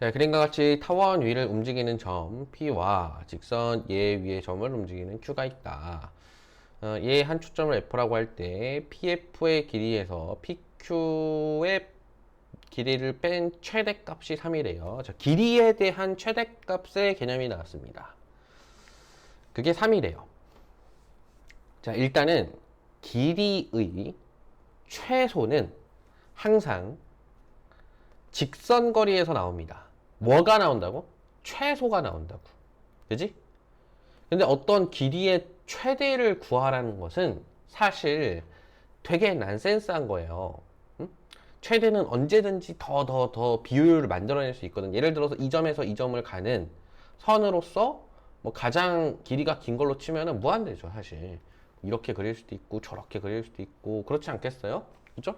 자, 그림과 같이 타원 위를 움직이는 점 P와 직선 얘 위의 점을 움직이는 Q가 있다. 어, 얘한 초점을 F라고 할 때 PF의 길이에서 PQ의 길이를 뺀 최대값이 3이래요. 자, 길이에 대한 최대값의 개념이 나왔습니다. 그게 3이래요. 자, 일단은 길이의 최소는 항상 직선 거리에서 나옵니다. 뭐가 나온다고? 최소가 나온다고. 그지? 근데 어떤 길이의 최대를 구하라는 것은 사실 되게 난센스한 거예요. 응? 최대는 언제든지 더, 더, 더 비효율을 만들어낼 수 있거든. 예를 들어서 이 점에서 이 점을 가는 선으로서 뭐 가장 길이가 긴 걸로 치면은 무한대죠, 사실. 이렇게 그릴 수도 있고, 저렇게 그릴 수도 있고, 그렇지 않겠어요? 그죠?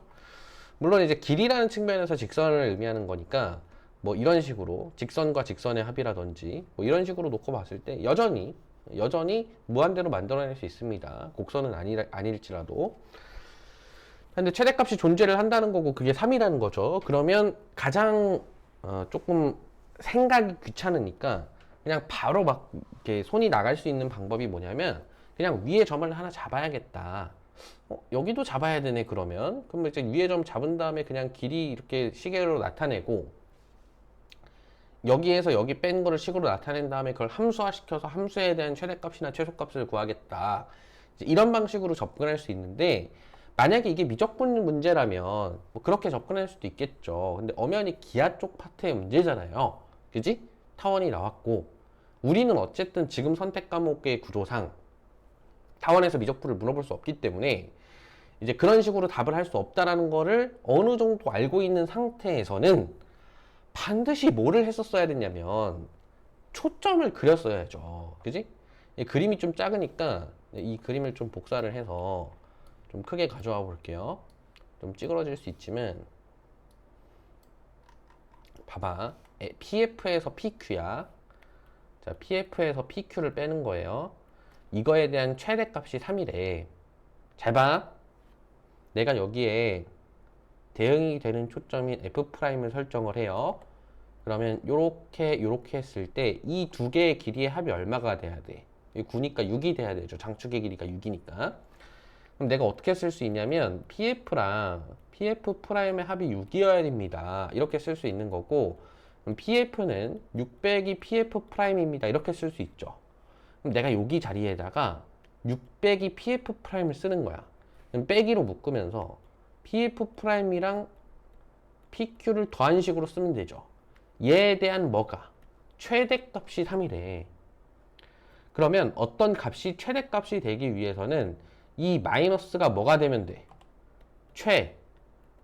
물론 이제 길이라는 측면에서 직선을 의미하는 거니까 뭐 이런 식으로 직선과 직선의 합이라든지 뭐 이런 식으로 놓고 봤을 때 여전히 여전히 무한대로 만들어낼 수 있습니다. 곡선은 아니, 아닐지라도. 근데 최대값이 존재를 한다는 거고 그게 3이라는 거죠. 그러면 가장 어, 조금 생각이 귀찮으니까 그냥 바로 막 이렇게 손이 나갈 수 있는 방법이 뭐냐면 그냥 위에 점을 하나 잡아야겠다. 어, 여기도 잡아야 되네 그러면 그럼 이제 위에 점 잡은 다음에 그냥 길이 이렇게 시계로 나타내고 여기에서 여기 뺀 거를 식으로 나타낸 다음에 그걸 함수화 시켜서 함수에 대한 최대값이나 최소값을 구하겠다. 이런 방식으로 접근할 수 있는데 만약에 이게 미적분 문제라면 뭐 그렇게 접근할 수도 있겠죠. 근데 엄연히 기하 쪽 파트의 문제잖아요. 그지? 타원이 나왔고 우리는 어쨌든 지금 선택 과목의 구조상 타원에서 미적분을 물어볼 수 없기 때문에 이제 그런 식으로 답을 할 수 없다라는 거를 어느 정도 알고 있는 상태에서는 반드시 뭐를 했었어야 됐냐면 초점을 그렸어야죠. 그지? 이 그림이 좀 작으니까 이 그림을 좀 복사를 해서 좀 크게 가져와 볼게요. 좀 찌그러질 수 있지만 봐봐. 에, PF에서 PQ야. 자, PF에서 PQ를 빼는 거예요. 이거에 대한 최대값이 3이래. 잘 봐. 내가 여기에 대응이 되는 초점인 F'을 설정을 해요. 그러면 요렇게 요렇게 했을 때 이 두 개의 길이의 합이 얼마가 돼야 돼? 9니까 6이 돼야 되죠. 장축의 길이가 6이니까. 그럼 내가 어떻게 쓸 수 있냐면 PF랑 PF'의 합이 6이어야 됩니다. 이렇게 쓸 수 있는 거고 PF는 600이 PF'입니다. 이렇게 쓸 수 있죠. 그럼 내가 여기 자리에다가 600이 PF'을 쓰는 거야. 그럼 빼기로 묶으면서 PF'이랑 PQ를 더한 식으로 쓰면 되죠. 얘에 대한 뭐가? 최대값이 3이래. 그러면 어떤 값이 최대값이 되기 위해서는 이 마이너스가 뭐가 되면 돼? 최,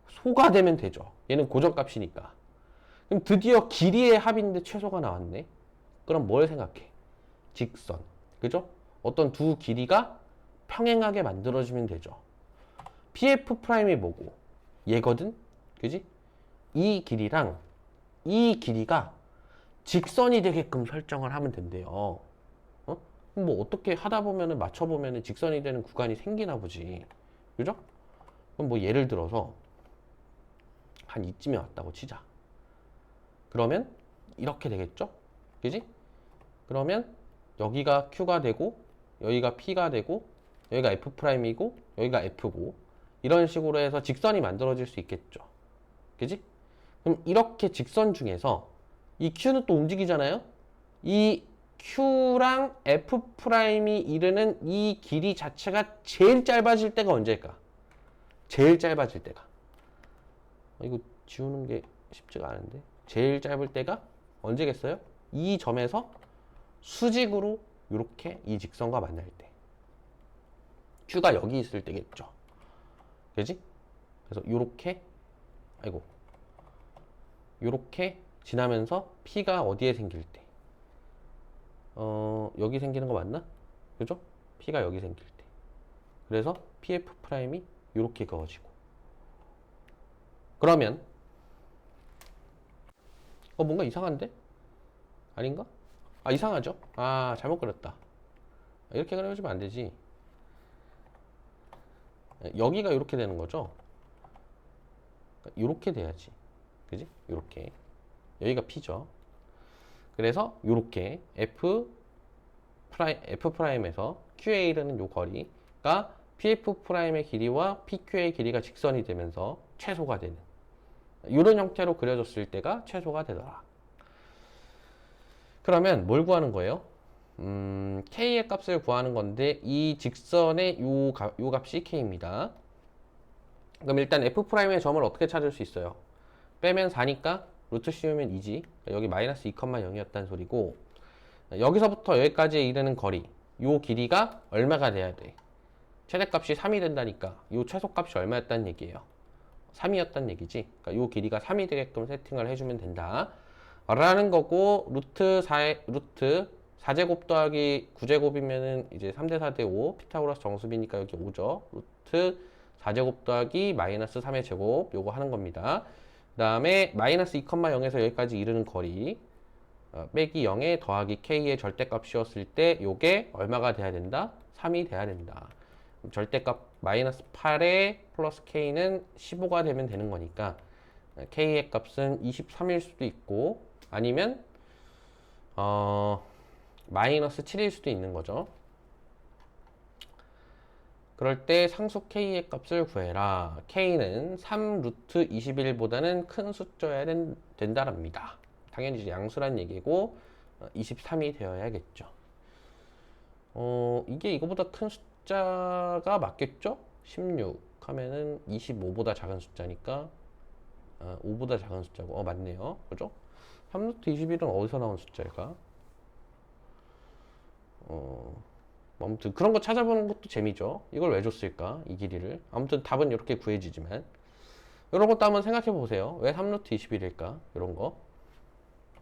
소가 되면 되죠. 얘는 고정값이니까. 그럼 드디어 길이의 합인데 최소가 나왔네? 그럼 뭘 생각해? 직선. 그죠? 어떤 두 길이가 평행하게 만들어지면 되죠. PF'이 뭐고? 얘거든? 그지? 이 길이랑 이 길이가 직선이 되게끔 설정을 하면 된대요. 어? 뭐 어떻게 하다 보면은 맞춰 보면은 직선이 되는 구간이 생기나 보지. 그죠? 그럼 뭐 예를 들어서 한 이쯤에 왔다고 치자. 그러면 이렇게 되겠죠? 그지? 그러면 여기가 Q가 되고 여기가 P가 되고 여기가 F'이고 여기가 F고 이런 식으로 해서 직선이 만들어질 수 있겠죠. 그지? 그럼 이렇게 직선 중에서 이 Q는 또 움직이잖아요? 이 Q랑 F'이 이르는 이 길이 자체가 제일 짧아질 때가 언제일까? 제일 짧아질 때가. 어, 이거 지우는 게 쉽지가 않은데. 제일 짧을 때가 언제겠어요? 이 점에서 수직으로 이렇게 이 직선과 만날 때. Q가 여기 있을 때겠죠. 그지? 그래서 이렇게 아이고 이렇게 지나면서 P가 어디에 생길 때? 어, 여기 생기는 거 맞나? 그죠? P가 여기 생길 때. 그래서 PF'이 이렇게 그어지고. 그러면 어 뭔가 이상한데? 아닌가? 아 이상하죠? 아 잘못 그렸다. 이렇게 그려주면 안 되지. 여기가 이렇게 되는 거죠? 이렇게 돼야지. 그지? 이렇게. 여기가 P죠. 그래서 요렇게 F 프라임, F 프라임에서 QA 이르는 요 거리가 PF 프라임의 길이와 PQ의 길이가 직선이 되면서 최소가 되는 이런 형태로 그려졌을 때가 최소가 되더라. 그러면 뭘 구하는 거예요? 음, K의 값을 구하는 건데 이 직선의 요, 값, 요 값이 K입니다. 그럼 일단 F 프라임의 점을 어떻게 찾을 수 있어요? 빼면 4니까 루트 씌우면 2지. 여기 마이너스 2,0이었다는 소리고 여기서부터 여기까지 이르는 거리 요 길이가 얼마가 돼야 돼? 최대값이 3이 된다니까 요 최소값이 얼마였다는 얘기예요. 3이었다는 얘기지. 그러니까 요 길이가 3이 되게끔 세팅을 해주면 된다. 라는 거고 루트 4 루트 4제곱 더하기 9제곱이면은 이제 3대 4대 5 피타고라스 정수비니까 여기 5죠. 루트 4제곱 더하기 마이너스 3의 제곱 요거 하는 겁니다. 그 다음에 마이너스 2,0에서 여기까지 이르는 거리 어, 빼기 0에 더하기 k의 절대값이었을 때 요게 얼마가 돼야 된다? 3이 돼야 된다. 절대값 마이너스 8에 플러스 k는 15가 되면 되는 거니까 어, k의 값은 23일 수도 있고 아니면 어 마이너스 7일 수도 있는 거죠. 그럴 때 상수 k의 값을 구해라. k는 3 루트 21보다는 큰 숫자여야 된, 된다랍니다. 당연히 양수란 얘기고 어, 23이 되어야겠죠. 어, 이게 이거보다 큰 숫자가 맞겠죠? 16 하면은 25보다 작은 숫자니까 아, 5보다 작은 숫자고 어 맞네요. 그죠? 3 루트 21은 어디서 나온 숫자일까? 어, 뭐 아무튼 그런 거 찾아보는 것도 재미죠. 이걸 왜 줬을까? 이 길이를. 아무튼 답은 이렇게 구해지지만 이런 것도 한번 생각해 보세요. 왜 3루트 21일까? 이런 거.